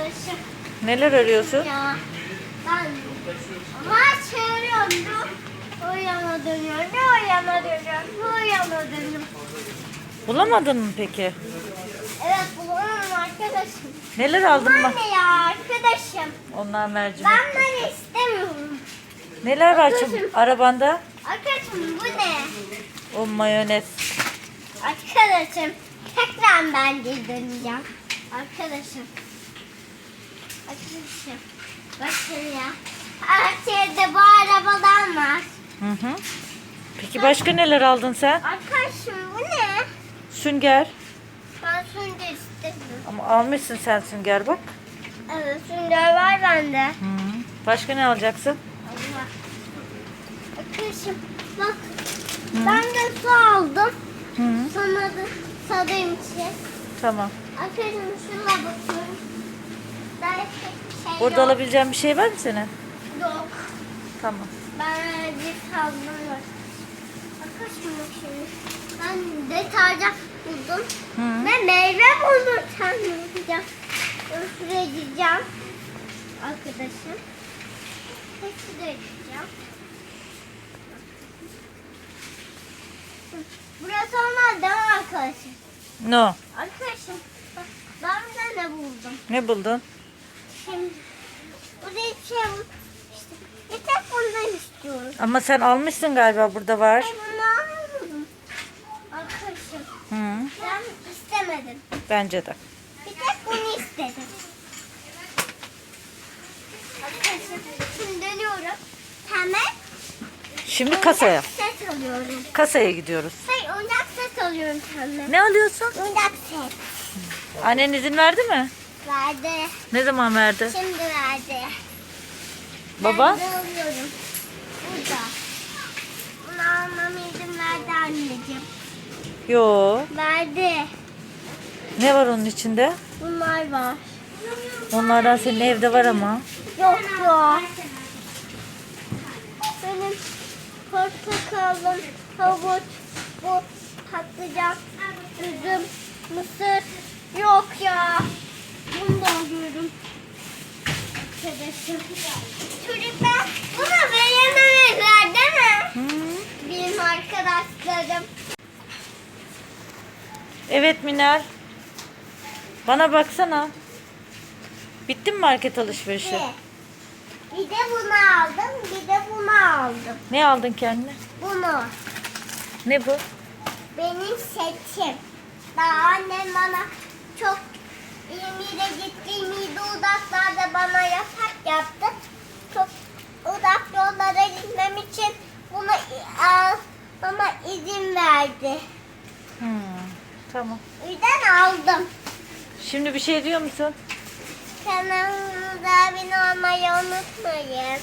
arkadaşım. Neler arıyorsun? Ya ben ama çeviriyorum. O yana dönüyor, ne o yana dönüyor, ne o yana dönüyor. Bulamadın mı peki? Evet bulamam arkadaşım. Neler aldın Bunlar mı? ne ya arkadaşım? Onlar mercimek. Ben bunları istemiyorum. Neler var çabuk arabanda? Arkadaşım bu ne? O mayonez. Arkadaşım tekrar ben geri döneceğim. Arkadaşım. Arkadaşım. Bakın ya. Şeyde bu arabadan var. Hı hı. Peki başka neler aldın sen? Arkadaşım bu ne? Sünger. Ben sünger istemiyorum. Ama almışsın sen sünger bak. Evet sünger var bende. Hı. Başka ne alacaksın? Allah. Arkadaşım bak. Ben de su aldım. Hı. Sana da sadayım için. Tamam. Arkadaşım şuna bakıyorum. Bir şey Burada yok. alabileceğin bir şey var mı senin? Yok. Tamam. Ben bir kaldım var. Arkadaşım bak şimdi. Ben deterjan buldum. Hı. Ve meyve yapacaksın? Şuraya gideceğim. Arkadaşım. Hepsi de edeceğim. Burası olmaz değil mi arkadaşım? No. Arkadaşım ben burada ne buldum? Ne buldun? Şey. İşte bir tek bundan istiyorum. Ama sen almışsın galiba burada var. Ay bunu almadım. Arkadaşım Hı. ben istemedim. Bence de. Bir tek bunu istedim. Arkadaşım şimdi dönüyorum. Hemen Şimdi kasaya. set alıyorum. Kasaya gidiyoruz. Hayır oyuncak set alıyorum hemen. Ne alıyorsun? Oyuncak set. Annen izin verdi mi? Verdi. Ne zaman verdi? Şimdi verdi. Baba? Ben de alıyorum. Burada. Bunu almama izin verdi anneciğim. Yo. Verdi. Ne var onun içinde? Bunlar var. Onlardan senin evde var ama. Yok yok. Benim portakalım, havuç, bu patlıcan, üzüm, mısır yok ya. Bunu da alıyorum. Arkadaşım. Çocuklar bunu verememezler değil mi? Benim arkadaşlarım. Evet Minel. Bana baksana. Bitti mi market alışverişi? Bir, bir de bunu aldım, bir de bunu aldım. Ne aldın kendine? Bunu. Ne bu? Benim seçim. Daha annem bana çok İzmir'e gittiğimizde uzaklarda bana yasak yaptı. Çok uzak yollara gitmem için bunu almama izin verdi. Hı. Tamam. Yüzden aldım. Şimdi bir şey diyor musun? Kanalımıza abone olmayı unutmayın.